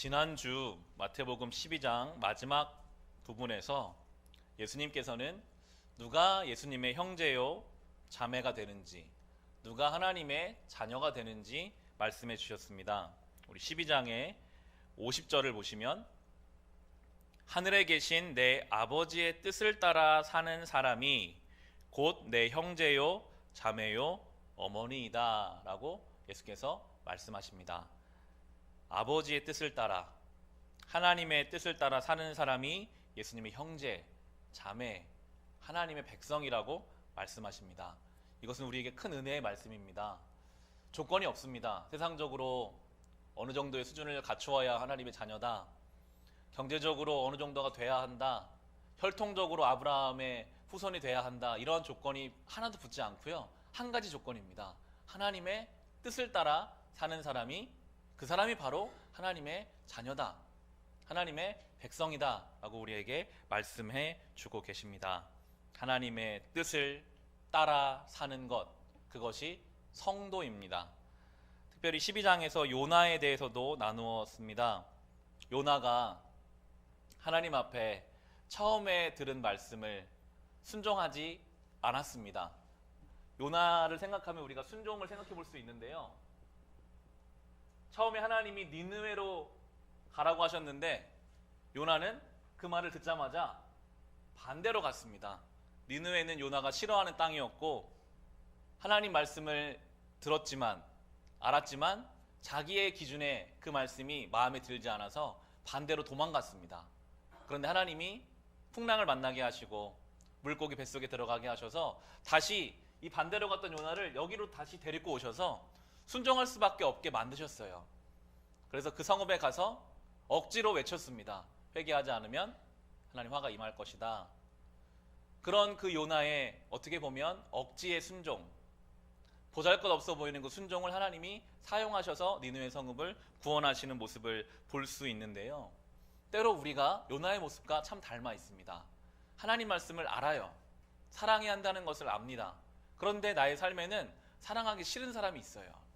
지난주 마태복음 12장 마지막 부분에서 예수님께서는 누가 예수님의 형제요 자매가 되는지 누가 하나님의 자녀가 되는지 말씀해 주셨습니다. 우리 12장의 50절을 보시면 하늘에 계신 내 아버지의 뜻을 따라 사는 사람이 곧 내 형제요 자매요 어머니이다라고 예수께서 말씀하십니다. 아버지의 뜻을 따라 하나님의 뜻을 따라 사는 사람이 예수님의 형제, 자매, 하나님의 백성이라고 말씀하십니다. 이것은 우리에게 큰 은혜의 말씀입니다. 조건이 없습니다. 세상적으로 어느 정도의 수준을 갖추어야 하나님의 자녀다. 경제적으로 어느 정도가 돼야 한다. 혈통적으로 아브라함의 후손이 돼야 한다. 이러한 조건이 하나도 붙지 않고요. 한 가지 조건입니다. 하나님의 뜻을 따라 사는 사람이 그 사람이 바로 하나님의 자녀다. 하나님의 백성이다. 라고 우리에게 말씀해 주고 계십니다. 하나님의 뜻을 따라 사는 것. 그것이 성도입니다. 특별히 12장에서 요나에 대해서도 나누었습니다. 요나가 하나님 앞에 처음에 들은 말씀을 순종하지 않았습니다. 요나를 생각하면 우리가 순종을 생각해 볼 수 있는데요. 처음에 하나님이 니느웨로 가라고 하셨는데 요나는 그 말을 듣자마자 반대로 갔습니다. 니느웨는 요나가 싫어하는 땅이었고 하나님 말씀을 들었지만 알았지만 자기의 기준에 그 말씀이 마음에 들지 않아서 반대로 도망갔습니다. 그런데 하나님이 풍랑을 만나게 하시고 물고기 뱃속에 들어가게 하셔서 다시 이 반대로 갔던 요나를 여기로 다시 데리고 오셔서 순종할 수밖에 없게 만드셨어요. 그래서 그 성읍에 가서 억지로 외쳤습니다. 회개하지 않으면 하나님 화가 임할 것이다. 그런 그 요나의 어떻게 보면 억지의 순종, 보잘것 없어 보이는 그 순종을 하나님이 사용하셔서 니누의 성읍을 구원하시는 모습을 볼 수 있는데요. 때로 우리가 요나의 모습과 참 닮아 있습니다. 하나님 말씀을 알아요. 사랑해야 한다는 것을 압니다. 그런데 나의 삶에는 사랑하기 싫은 사람이 있어요.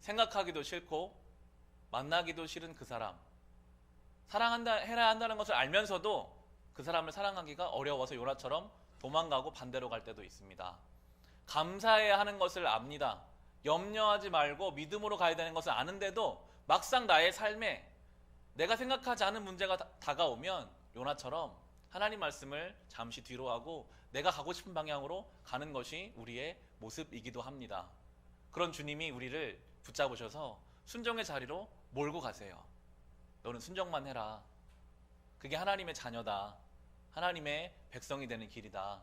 생각하기도 싫고 만나기도 싫은 그 사람. 사랑한다 해야 한다는 것을 알면서도 그 사람을 사랑하기가 어려워서 요나처럼 도망가고 반대로 갈 때도 있습니다. 감사해야 하는 것을 압니다. 염려하지 말고 믿음으로 가야 되는 것을 아는데도 막상 나의 삶에 내가 생각하지 않은 문제가 다- 다가오면 요나처럼 하나님 말씀을 잠시 뒤로 하고 내가 가고 싶은 방향으로 가는 것이 우리의 모습이기도 합니다. 그런 주님이 우리를 붙잡으셔서 순종의 자리로 몰고 가세요. 너는 순종만 해라. 그게 하나님의 자녀다. 하나님의 백성이 되는 길이다.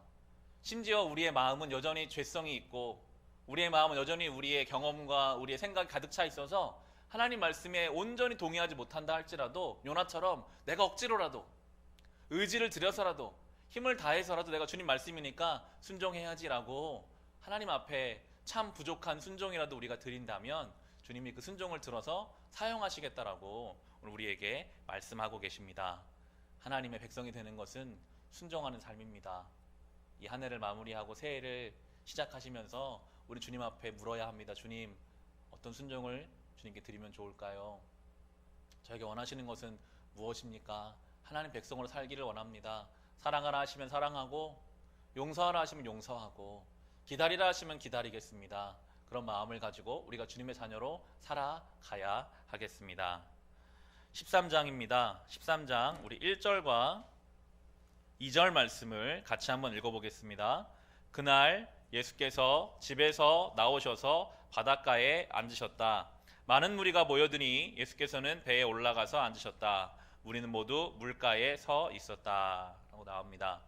심지어 우리의 마음은 여전히 죄성이 있고 우리의 마음은 여전히 우리의 경험과 우리의 생각이 가득 차 있어서 하나님 말씀에 온전히 동의하지 못한다 할지라도 요나처럼 내가 억지로라도 의지를 들여서라도 힘을 다해서라도 내가 주님 말씀이니까 순종해야지라고 하나님 앞에 참 부족한 순종이라도 우리가 드린다면 주님이 그 순종을 들어서 사용하시겠다라고 오늘 우리에게 말씀하고 계십니다. 하나님의 백성이 되는 것은 순종하는 삶입니다. 이 한 해를 마무리하고 새해를 시작하시면서 우리 주님 앞에 물어야 합니다. 주님, 어떤 순종을 주님께 드리면 좋을까요? 저에게 원하시는 것은 무엇입니까? 하나님 백성으로 살기를 원합니다. 사랑하라 하시면 사랑하고 용서하라 하시면 용서하고 기다리라 하시면 기다리겠습니다. 그런 마음을 가지고 우리가 주님의 자녀로 살아가야 하겠습니다. 13장입니다. 13장 우리 1절과 2절 말씀을 같이 한번 읽어보겠습니다. 그날 예수께서 집에서 나오셔서 바닷가에 앉으셨다. 많은 무리가 모여드니 예수께서는 배에 올라가서 앉으셨다. 우리는 모두 물가에 서 있었다. 라고 나옵니다.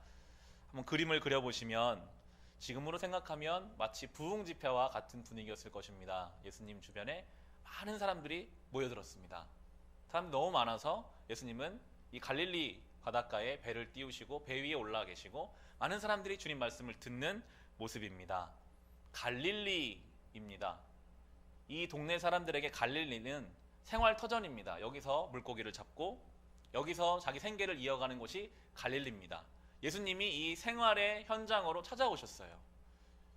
한번 그림을 그려보시면 지금으로 생각하면 마치 부흥 집회와 같은 분위기였을 것입니다. 예수님 주변에 많은 사람들이 모여들었습니다. 사람 너무 많아서 예수님은 이 갈릴리 바닷가에 배를 띄우시고 배 위에 올라 계시고 많은 사람들이 주님 말씀을 듣는 모습입니다. 갈릴리입니다. 이 동네 사람들에게 갈릴리는 생활 터전입니다. 여기서 물고기를 잡고 여기서 자기 생계를 이어가는 곳이 갈릴리입니다. 예수님이 이 생활의 현장으로 찾아오셨어요.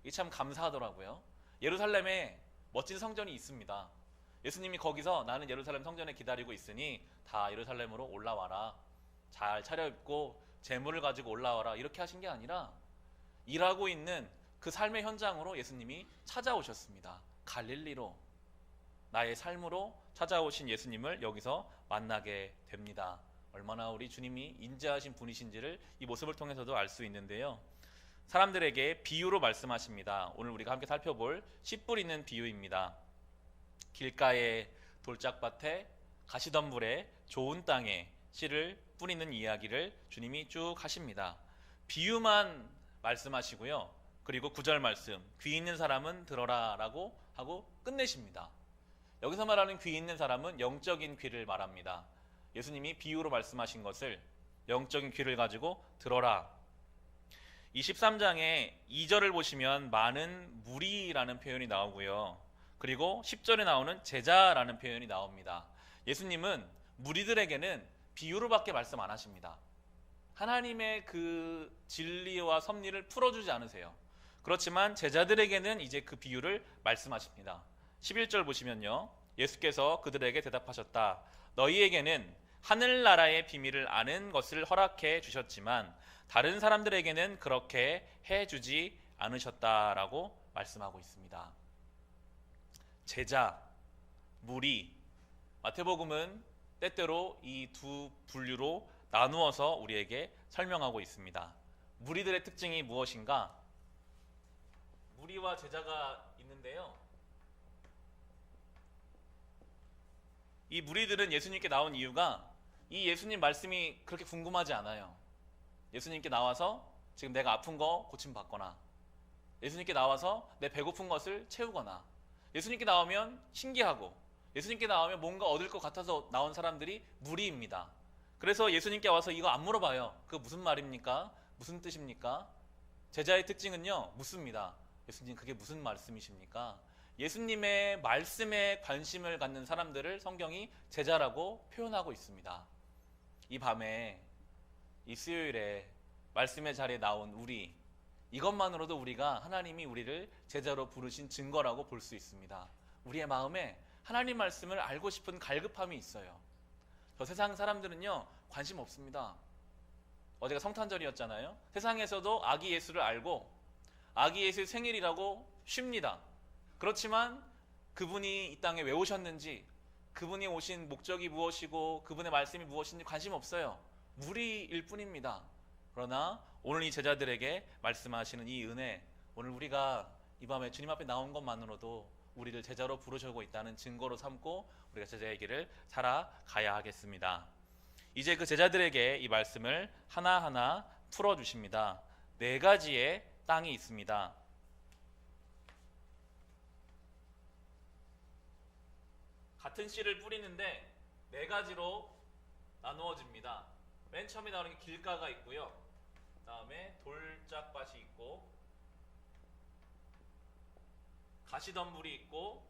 이게 참 감사하더라고요. 예루살렘에 멋진 성전이 있습니다. 예수님이 거기서 나는 예루살렘 성전에 기다리고 있으니 다 예루살렘으로 올라와라. 잘 차려입고 재물을 가지고 올라와라. 이렇게 하신 게 아니라 일하고 있는 그 삶의 현장으로 예수님이 찾아오셨습니다. 갈릴리로 나의 삶으로 찾아오신 예수님을 여기서 만나게 됩니다. 얼마나 우리 주님이 인자하신 분이신지를 이 모습을 통해서도 알 수 있는데요. 사람들에게 비유로 말씀하십니다. 오늘 우리가 함께 살펴볼 씨 뿌리는 비유입니다. 길가에 돌짝밭에 가시덤불에 좋은 땅에 씨를 뿌리는 이야기를 주님이 쭉 하십니다. 비유만 말씀하시고요. 그리고 구절 말씀 귀 있는 사람은 들어라라고 하고 끝내십니다. 여기서 말하는 귀 있는 사람은 영적인 귀를 말합니다. 예수님이 비유로 말씀하신 것을 영적인 귀를 가지고 들어라. 이 13장의 2절을 보시면 많은 무리라는 표현이 나오고요. 그리고 10절에 나오는 제자라는 표현이 나옵니다. 예수님은 무리들에게는 비유로밖에 말씀 안 하십니다. 하나님의 그 진리와 섭리를 풀어주지 않으세요. 그렇지만 제자들에게는 이제 그 비유를 말씀하십니다. 11절 보시면요. 예수께서 그들에게 대답하셨다. 너희에게는 하늘나라의 비밀을 아는 것을 허락해 주셨지만 다른 사람들에게는 그렇게 해 주지 않으셨다라고 말씀하고 있습니다. 제자, 무리, 마태복음은 때때로 이 두 분류로 나누어서 우리에게 설명하고 있습니다. 무리들의 특징이 무엇인가? 무리와 제자가 있는데요. 이 무리들은 예수님께 나온 이유가 이 예수님 말씀이 그렇게 궁금하지 않아요. 예수님께 나와서 지금 내가 아픈 거 고침 받거나 예수님께 나와서 내 배고픈 것을 채우거나 예수님께 나오면 신기하고 예수님께 나오면 뭔가 얻을 것 같아서 나온 사람들이 무리입니다. 그래서 예수님께 와서 이거 안 물어봐요. 그 무슨 말입니까? 무슨 뜻입니까? 제자의 특징은요, 묻습니다. 예수님, 그게 무슨 말씀이십니까? 예수님의 말씀에 관심을 갖는 사람들을 성경이 제자라고 표현하고 있습니다. 이 밤에, 이 수요일에 말씀의 자리에 나온 우리, 이것만으로도 우리가 하나님이 우리를 제자로 부르신 증거라고 볼 수 있습니다. 우리의 마음에 하나님 말씀을 알고 싶은 갈급함이 있어요. 저 세상 사람들은요, 관심 없습니다. 어제가 성탄절이었잖아요. 세상에서도 아기 예수를 알고 아기 예수 생일이라고 쉽니다. 그렇지만 그분이 이 땅에 왜 오셨는지, 그분이 오신 목적이 무엇이고 그분의 말씀이 무엇인지 관심 없어요. 무리일 뿐입니다. 그러나 오늘 이 제자들에게 말씀하시는 이 은혜, 오늘 우리가 이 밤에 주님 앞에 나온 것만으로도 우리를 제자로 부르시고 있다는 증거로 삼고 우리가 제자의 길을 살아가야 하겠습니다. 이제 그 제자들에게 이 말씀을 하나하나 풀어 주십니다. 네 가지의 땅이 있습니다. 같은 씨를 뿌리는데 네 가지로 나누어집니다. 맨 처음에 나오는 게 길가가 있고요. 다음에 돌짝밭이 있고 가시덤불이 있고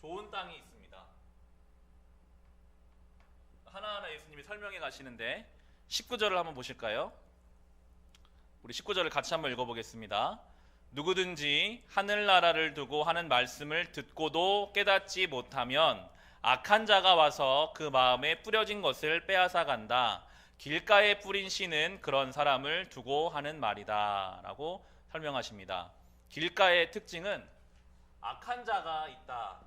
좋은 땅이 있습니다. 하나하나 예수님이 설명해 가시는데 19절을 한번 보실까요? 우리 19절을 같이 한번 읽어보겠습니다. 누구든지 하늘나라를 두고 하는 말씀을 듣고도 깨닫지 못하면 악한 자가 와서 그 마음에 뿌려진 것을 빼앗아 간다. 길가에 뿌린 씨는 그런 사람을 두고 하는 말이다. 라고 설명하십니다. 길가의 특징은 악한 자가 있다.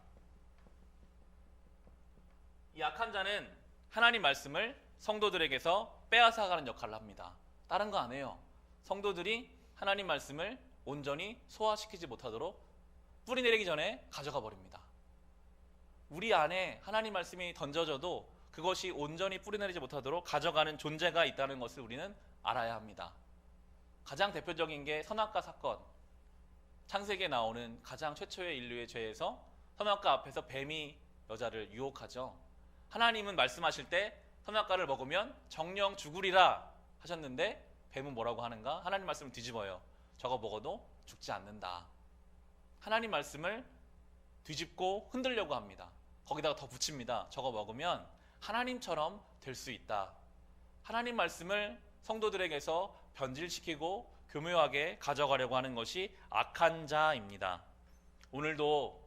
이 악한 자는 하나님 말씀을 성도들에게서 빼앗아가는 역할을 합니다. 다른 거 안 해요. 성도들이 하나님 말씀을 온전히 소화시키지 못하도록 뿌리 내리기 전에 가져가 버립니다. 우리 안에 하나님 말씀이 던져져도 그것이 온전히 뿌리 내리지 못하도록 가져가는 존재가 있다는 것을 우리는 알아야 합니다. 가장 대표적인 게 선악과 사건. 창세기에 나오는 가장 최초의 인류의 죄에서 선악과 앞에서 뱀이 여자를 유혹하죠. 하나님은 말씀하실 때 선악과를 먹으면 정령 죽으리라 하셨는데 뱀은 뭐라고 하는가? 하나님 말씀을 뒤집어요. 저거 먹어도 죽지 않는다. 하나님 말씀을 뒤집고 흔들려고 합니다. 거기다가 더 붙입니다. 저거 먹으면 하나님처럼 될 수 있다. 하나님 말씀을 성도들에게서 변질시키고 교묘하게 가져가려고 하는 것이 악한 자입니다. 오늘도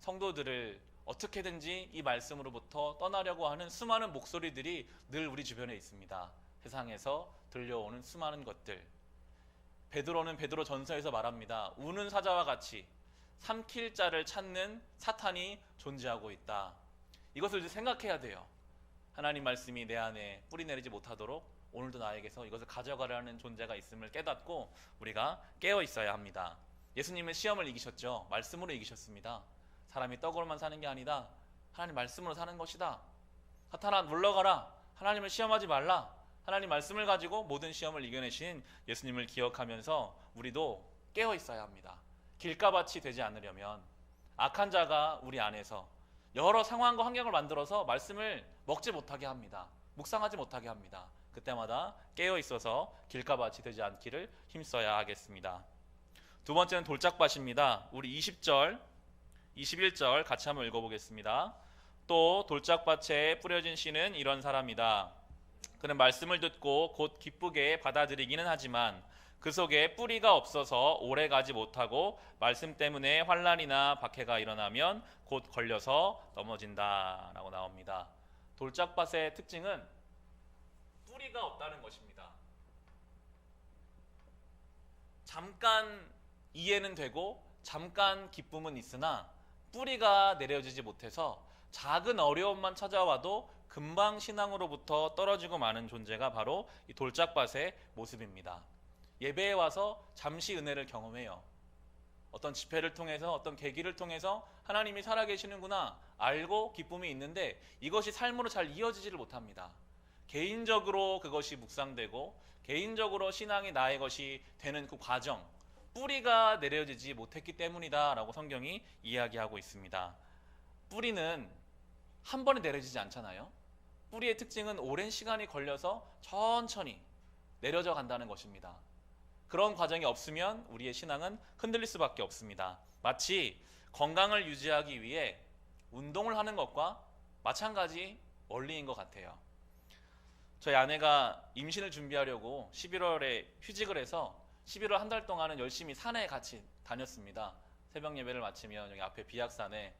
성도들을 어떻게든지 이 말씀으로부터 떠나려고 하는 수많은 목소리들이 늘 우리 주변에 있습니다. 세상에서 들려오는 수많은 것들. 베드로는 베드로 전서에서 말합니다. 우는 사자와 같이 삼킬 자를 찾는 사탄이 존재하고 있다. 이것을 생각해야 돼요. 하나님 말씀이 내 안에 뿌리 내리지 못하도록 오늘도 나에게서 이것을 가져가려는 존재가 있음을 깨닫고 우리가 깨어 있어야 합니다. 예수님은 시험을 이기셨죠. 말씀으로 이기셨습니다. 사람이 떡으로만 사는 게 아니다. 하나님 말씀으로 사는 것이다. 사탄아 물러가라. 하나님을 시험하지 말라. 하나님 말씀을 가지고 모든 시험을 이겨내신 예수님을 기억하면서 우리도 깨어 있어야 합니다. 길가밭이 되지 않으려면 악한 자가 우리 안에서 여러 상황과 환경을 만들어서 말씀을 먹지 못하게 합니다. 묵상하지 못하게 합니다. 그때마다 깨어 있어서 길가밭이 되지 않기를 힘써야 하겠습니다. 두 번째는 돌짝밭입니다. 우리 20절, 21절 같이 한번 읽어보겠습니다. 또 돌짝밭에 뿌려진 씨는 이런 사람이다. 그는 말씀을 듣고 곧 기쁘게 받아들이기는 하지만 그 속에 뿌리가 없어서 오래 가지 못하고 말씀 때문에 환란이나 박해가 일어나면 곧 걸려서 넘어진다라고 나옵니다. 돌짝밭의 특징은 뿌리가 없다는 것입니다. 잠깐 이해는 되고 잠깐 기쁨은 있으나 뿌리가 내려지지 못해서 작은 어려움만 찾아와도 금방 신앙으로부터 떨어지고 마는 존재가 바로 이 돌짝밭의 모습입니다. 예배에 와서 잠시 은혜를 경험해요. 어떤 집회를 통해서 어떤 계기를 통해서 하나님이 살아계시는구나 알고 기쁨이 있는데 이것이 삶으로 잘 이어지지를 못합니다. 개인적으로 그것이 묵상되고 개인적으로 신앙이 나의 것이 되는 그 과정 뿌리가 내려지지 못했기 때문이다라고 성경이 이야기하고 있습니다. 뿌리는 한 번에 내려지지 않잖아요. 뿌리의 특징은 오랜 시간이 걸려서 천천히 내려져 간다는 것입니다. 그런 과정이 없으면 우리의 신앙은 흔들릴 수밖에 없습니다. 마치 건강을 유지하기 위해 운동을 하는 것과 마찬가지 원리인 것 같아요. 저희 아내가 임신을 준비하려고 11월에 휴직을 해서 11월 한 달 동안은 열심히 산에 같이 다녔습니다. 새벽 예배를 마치면 여기 앞에 비약산에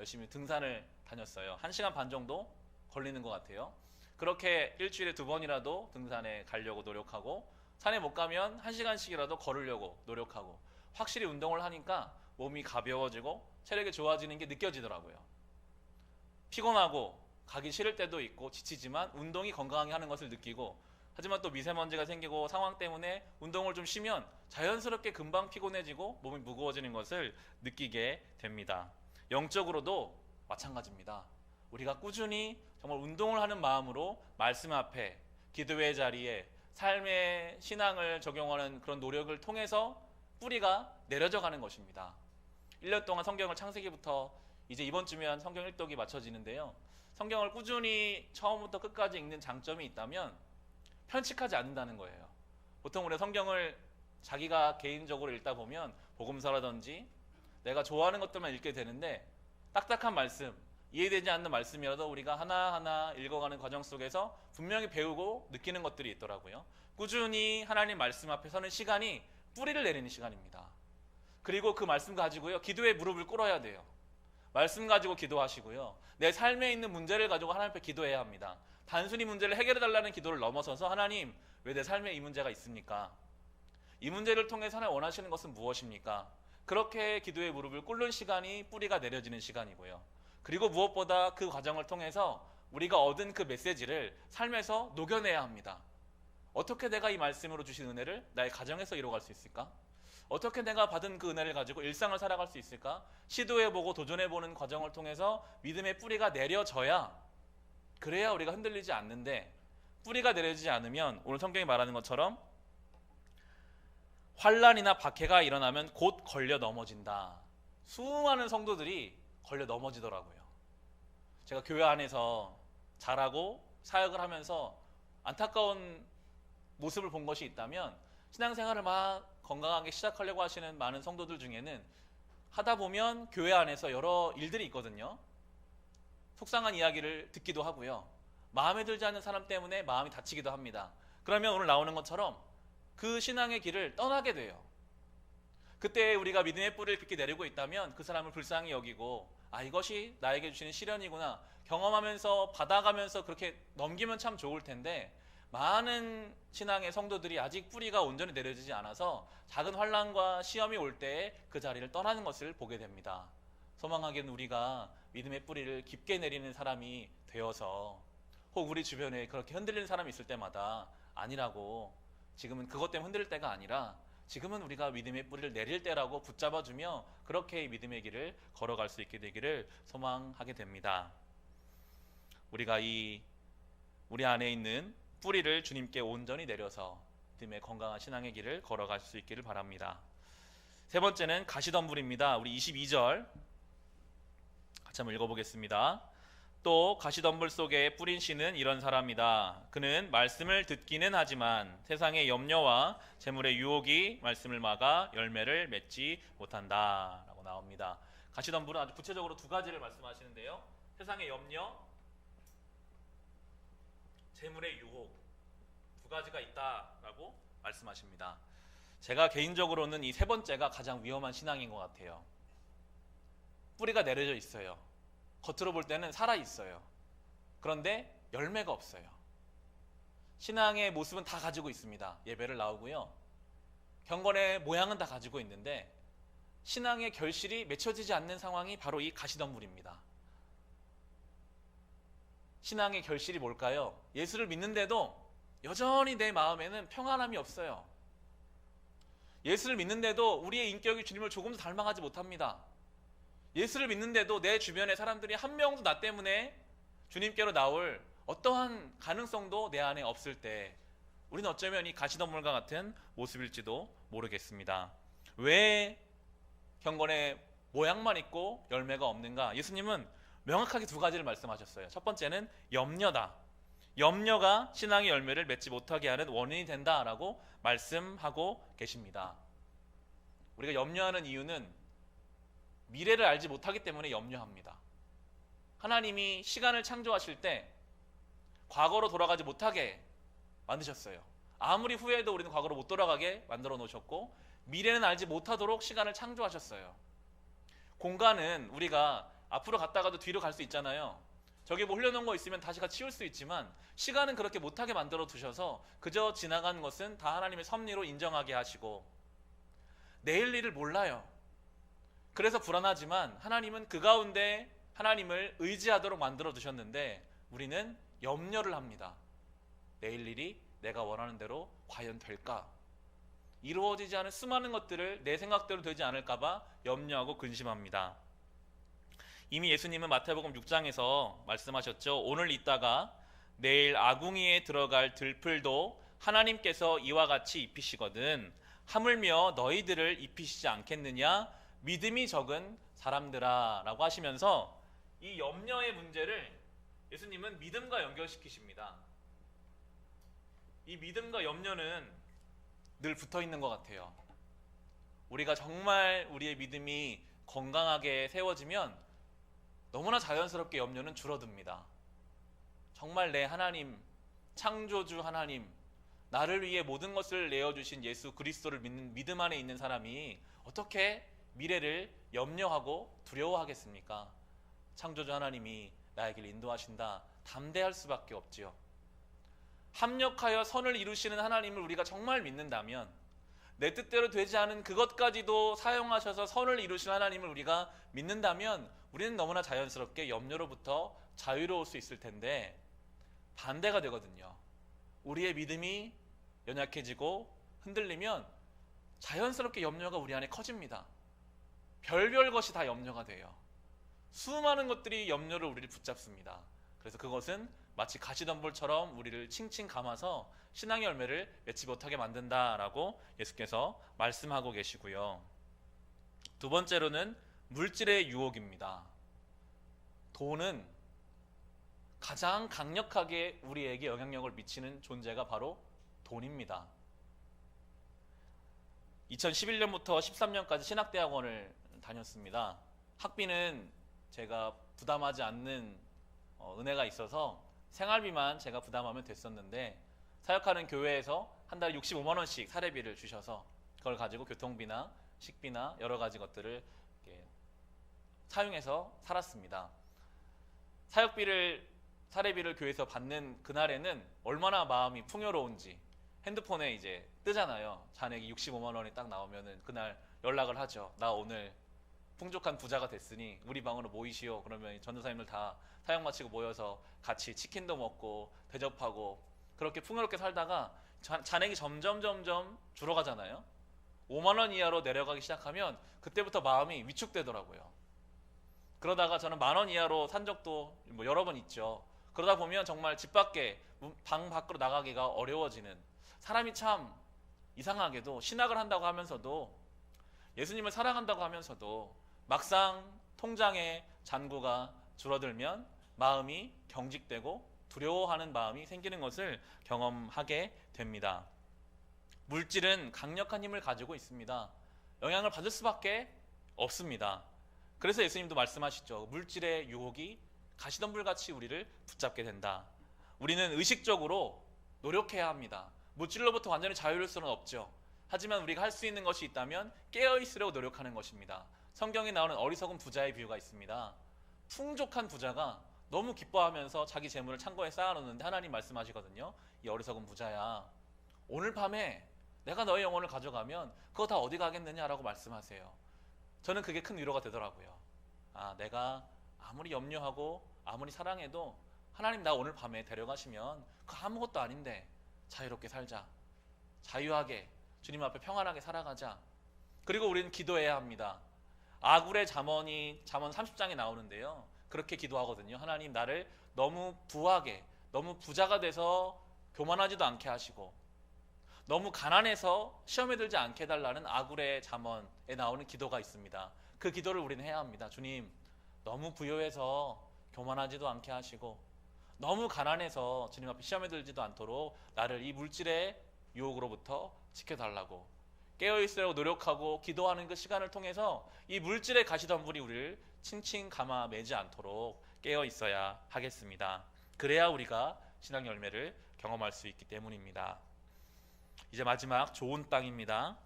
열심히 등산을 다녔어요. 1시간 반 정도 걸리는 것 같아요. 그렇게 일주일에 두 번이라도 등산에 가려고 노력하고 산에 못 가면 한 시간씩이라도 걸으려고 노력하고 확실히 운동을 하니까 몸이 가벼워지고 체력이 좋아지는 게 느껴지더라고요. 피곤하고 가기 싫을 때도 있고 지치지만 운동이 건강하게 하는 것을 느끼고 하지만 또 미세먼지가 생기고 상황 때문에 운동을 좀 쉬면 자연스럽게 금방 피곤해지고 몸이 무거워지는 것을 느끼게 됩니다. 영적으로도 마찬가지입니다. 우리가 꾸준히 정말 운동을 하는 마음으로 말씀 앞에 기도의 자리에 삶의 신앙을 적용하는 그런 노력을 통해서 뿌리가 내려져 가는 것입니다. 1년 동안 성경을 창세기부터 이제 이번 주면 성경 일독이 맞춰지는데요. 성경을 꾸준히 처음부터 끝까지 읽는 장점이 있다면 편식하지 않는다는 거예요. 보통 우리가 성경을 자기가 개인적으로 읽다 보면 복음서라든지 내가 좋아하는 것들만 읽게 되는데 딱딱한 말씀, 이해되지 않는 말씀이라도 우리가 하나하나 읽어가는 과정 속에서 분명히 배우고 느끼는 것들이 있더라고요. 꾸준히 하나님 말씀 앞에 서는 시간이 뿌리를 내리는 시간입니다. 그리고 그 말씀 가지고요, 기도에 무릎을 꿇어야 돼요. 말씀 가지고 기도하시고요. 내 삶에 있는 문제를 가지고 하나님 앞에 기도해야 합니다. 단순히 문제를 해결해 달라는 기도를 넘어서서 하나님, 왜 내 삶에 이 문제가 있습니까? 이 문제를 통해서 하나님 원하시는 것은 무엇입니까? 그렇게 기도의 무릎을 꿇는 시간이 뿌리가 내려지는 시간이고요. 그리고 무엇보다 그 과정을 통해서 우리가 얻은 그 메시지를 삶에서 녹여내야 합니다. 어떻게 내가 이 말씀으로 주신 은혜를 나의 가정에서 이뤄갈 수 있을까? 어떻게 내가 받은 그 은혜를 가지고 일상을 살아갈 수 있을까? 시도해보고 도전해보는 과정을 통해서 믿음의 뿌리가 내려져야 그래야 우리가 흔들리지 않는데 뿌리가 내려지지 않으면 오늘 성경이 말하는 것처럼 환란이나 박해가 일어나면 곧 걸려 넘어진다. 수많은 성도들이 걸려 넘어지더라고요. 제가 교회 안에서 자라고 사역을 하면서 안타까운 모습을 본 것이 있다면 신앙생활을 막 건강하게 시작하려고 하시는 많은 성도들 중에는 하다 보면 교회 안에서 여러 일들이 있거든요. 속상한 이야기를 듣기도 하고요. 마음에 들지 않는 사람 때문에 마음이 다치기도 합니다. 그러면 오늘 나오는 것처럼 그 신앙의 길을 떠나게 돼요. 그때 우리가 믿음의 뿌리를 깊게 내리고 있다면 그 사람을 불쌍히 여기고 아 이것이 나에게 주시는 시련이구나 경험하면서 받아가면서 그렇게 넘기면 참 좋을 텐데 많은 신앙의 성도들이 아직 뿌리가 온전히 내려지지 않아서 작은 환란과 시험이 올 때에 그 자리를 떠나는 것을 보게 됩니다. 소망하기는 우리가 믿음의 뿌리를 깊게 내리는 사람이 되어서 혹 우리 주변에 그렇게 흔들리는 사람이 있을 때마다 아니라고 지금은 그것 때문에 흔들릴 때가 아니라 지금은 우리가 믿음의 뿌리를 내릴 때라고 붙잡아주며 그렇게 믿음의 길을 걸어갈 수 있게 되기를 소망하게 됩니다. 우리가 이 우리 안에 있는 뿌리를 주님께 온전히 내려서 믿음의 건강한 신앙의 길을 걸어갈 수 있기를 바랍니다. 세 번째는 가시덤불입니다. 우리 22절 같이 한번 읽어보겠습니다. 또 가시덤불 속에 뿌린 씨는 이런 사람이다. 그는 말씀을 듣기는 하지만 세상의 염려와 재물의 유혹이 말씀을 막아 열매를 맺지 못한다. 라고 나옵니다. 가시덤불은 아주 구체적으로 두 가지를 말씀하시는데요. 세상의 염려, 재물의 유혹 두 가지가 있다라고 말씀하십니다. 제가 개인적으로는 이 세 번째가 가장 위험한 신앙인 것 같아요. 뿌리가 내려져 있어요. 겉으로 볼 때는 살아 있어요. 그런데 열매가 없어요. 신앙의 모습은 다 가지고 있습니다. 예배를 나오고요. 경건의 모양은 다 가지고 있는데 신앙의 결실이 맺혀지지 않는 상황이 바로 이 가시덤불입니다. 신앙의 결실이 뭘까요? 예수를 믿는데도 여전히 내 마음에는 평안함이 없어요. 예수를 믿는데도 우리의 인격이 주님을 조금도 닮아가지 못합니다. 예수를 믿는데도 내 주변의 사람들이 한 명도 나 때문에 주님께로 나올 어떠한 가능성도 내 안에 없을 때 우리는 어쩌면 이 가시덤불과 같은 모습일지도 모르겠습니다. 왜 경건의 모양만 있고 열매가 없는가? 예수님은 명확하게 두 가지를 말씀하셨어요. 첫 번째는 염려다. 염려가 신앙의 열매를 맺지 못하게 하는 원인이 된다라고 말씀하고 계십니다. 우리가 염려하는 이유는 미래를 알지 못하기 때문에 염려합니다. 하나님이 시간을 창조하실 때 과거로 돌아가지 못하게 만드셨어요. 아무리 후회해도 우리는 과거로 못 돌아가게 만들어 놓으셨고 미래는 알지 못하도록 시간을 창조하셨어요. 공간은 우리가 앞으로 갔다가도 뒤로 갈 수 있잖아요. 저기 뭐 흘려놓은 거 있으면 다시 가 치울 수 있지만 시간은 그렇게 못하게 만들어 두셔서 그저 지나간 것은 다 하나님의 섭리로 인정하게 하시고 내일 일을 몰라요. 그래서 불안하지만 하나님은 그 가운데 하나님을 의지하도록 만들어 두셨는데 우리는 염려를 합니다. 내일 일이 내가 원하는 대로 과연 될까? 이루어지지 않은 수많은 것들을 내 생각대로 되지 않을까봐 염려하고 근심합니다. 이미 예수님은 마태복음 6장에서 말씀하셨죠. 오늘 있다가 내일 아궁이에 들어갈 들풀도 하나님께서 이와 같이 입히시거든 하물며 너희들을 입히시지 않겠느냐 믿음이 적은 사람들아 라고 하시면서 이 염려의 문제를 예수님은 믿음과 연결시키십니다. 이 믿음과 염려는 늘 붙어 있는 것 같아요. 우리가 정말 우리의 믿음이 건강하게 세워지면 너무나 자연스럽게 염려는 줄어듭니다. 정말 내 하나님, 창조주 하나님, 나를 위해 모든 것을 내어주신 예수 그리스도를 믿는 믿음 안에 있는 사람이 어떻게 미래를 염려하고 두려워하겠습니까? 창조주 하나님이 나에게 인도하신다. 담대할 수밖에 없지요. 합력하여 선을 이루시는 하나님을 우리가 정말 믿는다면 내 뜻대로 되지 않은 그것까지도 사용하셔서 선을 이루시는 하나님을 우리가 믿는다면 우리는 너무나 자연스럽게 염려로부터 자유로울 수 있을 텐데 반대가 되거든요. 우리의 믿음이 연약해지고 흔들리면 자연스럽게 염려가 우리 안에 커집니다. 별별 것이 다 염려가 돼요. 수많은 것들이 염려를 우리를 붙잡습니다. 그래서 그것은 마치 가시덤불처럼 우리를 칭칭 감아서 신앙의 열매를 맺지 못하게 만든다라고 예수께서 말씀하고 계시고요. 두 번째로는 물질의 유혹입니다. 돈은 가장 강력하게 우리에게 영향력을 미치는 존재가 바로 돈입니다. 2011년부터 13년까지 신학대학원을 다녔습니다. 학비는 제가 부담하지 않는 어, 은혜가 있어서 생활비만 제가 부담하면 됐었는데 사역하는 교회에서 한 달에 65만 원씩 사례비를 주셔서 그걸 가지고 교통비나 식비나 여러 가지 것들을 사용해서 살았습니다. 사역비를 사례비를 교회에서 받는 그날에는 얼마나 마음이 풍요로운지 핸드폰에 이제 뜨잖아요. 잔액이 65만 원이 딱 나오면은 그날 연락을 하죠. 나 오늘 풍족한 부자가 됐으니 우리 방으로 모이시오. 그러면 전도사님들 다 사역 마치고 모여서 같이 치킨도 먹고 대접하고 그렇게 풍요롭게 살다가 잔- 잔액이 점점 점점 줄어가잖아요. 5만 원 이하로 내려가기 시작하면 그때부터 마음이 위축되더라고요. 그러다가 저는 만 원 이하로 산 적도 뭐 여러 번 있죠. 그러다 보면 정말 집 밖에 문- 방 밖으로 나가기가 어려워지는 사람이 참 이상하게도 신학을 한다고 하면서도 예수님을 사랑한다고 하면서도 막상 통장의 잔고가 줄어들면 마음이 경직되고 두려워하는 마음이 생기는 것을 경험하게 됩니다. 물질은 강력한 힘을 가지고 있습니다. 영향을 받을 수밖에 없습니다. 그래서 예수님도 말씀하시죠. 물질의 유혹이 가시덤불 같이 우리를 붙잡게 된다. 우리는 의식적으로 노력해야 합니다. 물질로부터 완전히 자유로울 수는 없죠. 하지만 우리가 할 수 있는 것이 있다면 깨어 있으려고 노력하는 것입니다. 성경에 나오는 어리석은 부자의 비유가 있습니다. 풍족한 부자가 너무 기뻐하면서 자기 재물을 창고에 쌓아놓는데 하나님 말씀하시거든요. 이 어리석은 부자야. 오늘 밤에 내가 너의 영혼을 가져가면 그거 다 어디 가겠느냐라고 말씀하세요. 저는 그게 큰 위로가 되더라고요. 아, 내가 아무리 염려하고 아무리 사랑해도 하나님 나 오늘 밤에 데려가시면 그 아무것도 아닌데 자유롭게 살자. 자유하게 주님 앞에 평안하게 살아가자. 그리고 우리는 기도해야 합니다. 아굴의 잠언이 잠언 30장에 나오는데요. 그렇게 기도하거든요. 하나님 나를 너무 부하게 너무 부자가 돼서 교만하지도 않게 하시고 너무 가난해서 시험에 들지 않게 해달라는 아굴의 잠언에 나오는 기도가 있습니다. 그 기도를 우리는 해야 합니다. 주님, 너무 부여해서 교만하지도 않게 하시고, 너무 가난해서 주님 앞에 시험에 들지도 않도록 나를 이 물질의 유혹으로부터 지켜달라고 깨어있으려고 노력하고 기도하는 그 시간을 통해서 이 물질의 가시덤불이 우리를 칭칭 감아 매지 않도록 깨어 있어야 하겠습니다. 그래야 우리가 신앙 열매를 경험할 수 있기 때문입니다. 이제 마지막 좋은 땅입니다.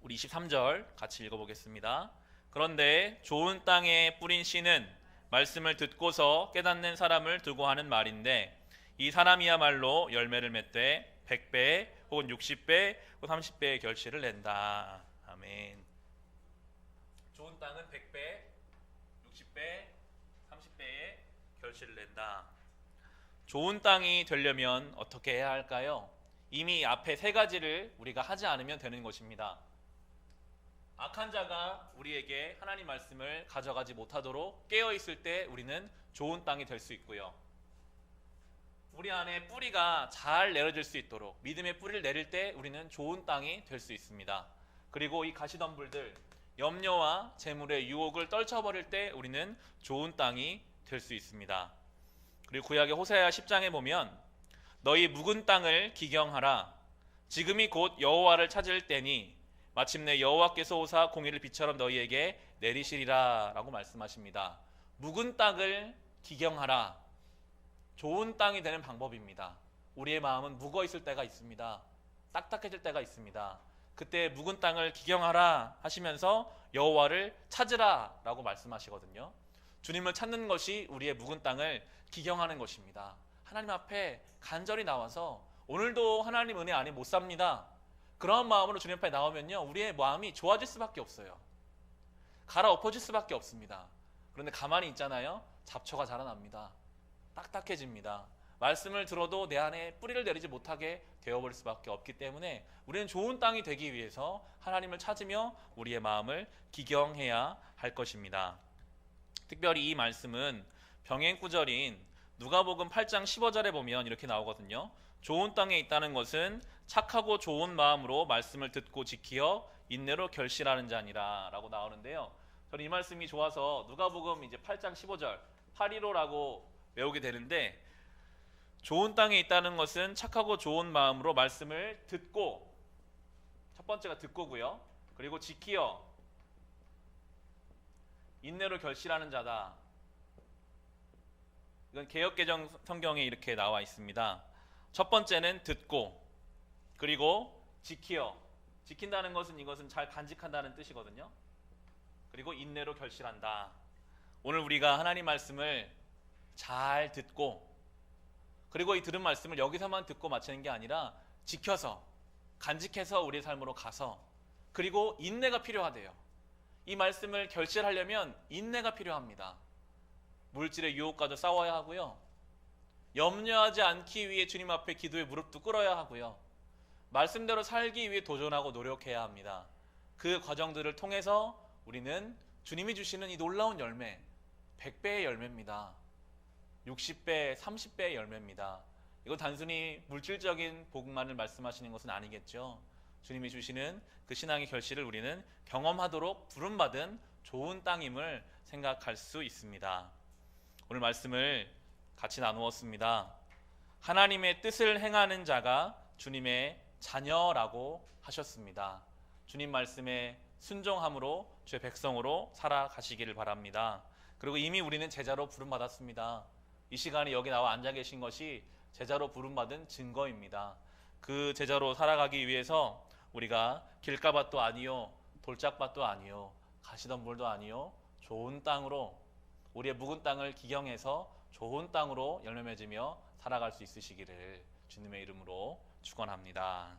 우리 23절 같이 읽어보겠습니다. 그런데 좋은 땅에 뿌린 씨는 말씀을 듣고서 깨닫는 사람을 두고 하는 말인데 이 사람이야말로 열매를 맺되 100배 혹은 60배 혹은 30배의 결실을 낸다. 아멘. 좋은 땅은 100배, 60배, 30배의 결실을 낸다. 좋은 땅이 되려면 어떻게 해야 할까요? 이미 앞에 세 가지를 우리가 하지 않으면 되는 것입니다. 악한 자가 우리에게 하나님 말씀을 가져가지 못하도록 깨어 있을 때 우리는 좋은 땅이 될 수 있고요. 우리 안에 뿌리가 잘 내려질 수 있도록 믿음의 뿌리를 내릴 때 우리는 좋은 땅이 될 수 있습니다. 그리고 이 가시덤불들 염려와 재물의 유혹을 떨쳐버릴 때 우리는 좋은 땅이 될 수 있습니다. 그리고 구약의 호세아 10장에 보면 너희 묵은 땅을 기경하라 지금이 곧 여호와를 찾을 때니 마침내 여호와께서 오사 공의를 비처럼 너희에게 내리시리라라고 말씀하십니다. 묵은 땅을 기경하라. 좋은 땅이 되는 방법입니다. 우리의 마음은 묵어 있을 때가 있습니다. 딱딱해질 때가 있습니다. 그때 묵은 땅을 기경하라 하시면서 여호와를 찾으라라고 말씀하시거든요. 주님을 찾는 것이 우리의 묵은 땅을 기경하는 것입니다. 하나님 앞에 간절히 나와서 오늘도 하나님 은혜 아니 못 삽니다. 그런 마음으로 주님 앞에 나오면요. 우리의 마음이 좋아질 수밖에 없어요. 갈아엎어질 수밖에 없습니다. 그런데 가만히 있잖아요. 잡초가 자라납니다. 딱딱해집니다. 말씀을 들어도 내 안에 뿌리를 내리지 못하게 되어버릴 수밖에 없기 때문에 우리는 좋은 땅이 되기 위해서 하나님을 찾으며 우리의 마음을 기경해야 할 것입니다. 특별히 이 말씀은 병행구절인 누가복음 8장 15절에 보면 이렇게 나오거든요. 좋은 땅에 있다는 것은 착하고 좋은 마음으로 말씀을 듣고 지키어 인내로 결실하는 자니라라고 나오는데요. 저는 이 말씀이 좋아서 누가복음 이제 8장 15절 815라고 외우게 되는데 좋은 땅에 있다는 것은 착하고 좋은 마음으로 말씀을 듣고 첫 번째가 듣고고요. 그리고 지키어 인내로 결실하는 자다. 이건 개혁 개정 성경에 이렇게 나와 있습니다. 첫 번째는 듣고 그리고 지키어 지킨다는 것은 이것은 잘 간직한다는 뜻이거든요. 그리고 인내로 결실한다. 오늘 우리가 하나님 말씀을 잘 듣고 그리고 이 들은 말씀을 여기서만 듣고 마치는 게 아니라 지켜서 간직해서 우리의 삶으로 가서 그리고 인내가 필요하대요. 이 말씀을 결실하려면 인내가 필요합니다. 물질의 유혹과도 싸워야 하고요. 염려하지 않기 위해 주님 앞에 기도에 무릎도 꿇어야 하고요. 말씀대로 살기 위해 도전하고 노력해야 합니다. 그 과정들을 통해서 우리는 주님이 주시는 이 놀라운 열매, 100배의 열매입니다. 60배, 30배의 열매입니다. 이거 단순히 물질적인 복만을 말씀하시는 것은 아니겠죠. 주님이 주시는 그 신앙의 결실을 우리는 경험하도록 부름받은 좋은 땅임을 생각할 수 있습니다. 오늘 말씀을 같이 나누었습니다. 하나님의 뜻을 행하는 자가 주님의 자녀라고 하셨습니다. 주님 말씀에 순종함으로 주의 백성으로 살아가시기를 바랍니다. 그리고 이미 우리는 제자로 부름받았습니다. 이 시간에 여기 나와 앉아 계신 것이 제자로 부름받은 증거입니다. 그 제자로 살아가기 위해서 우리가 길가밭도 아니요 돌짝밭도 아니요 가시덤불도 아니요 좋은 땅으로 우리의 묵은 땅을 기경해서 좋은 땅으로 열매 맺으며 살아갈 수 있으시기를 주님의 이름으로 축원합니다.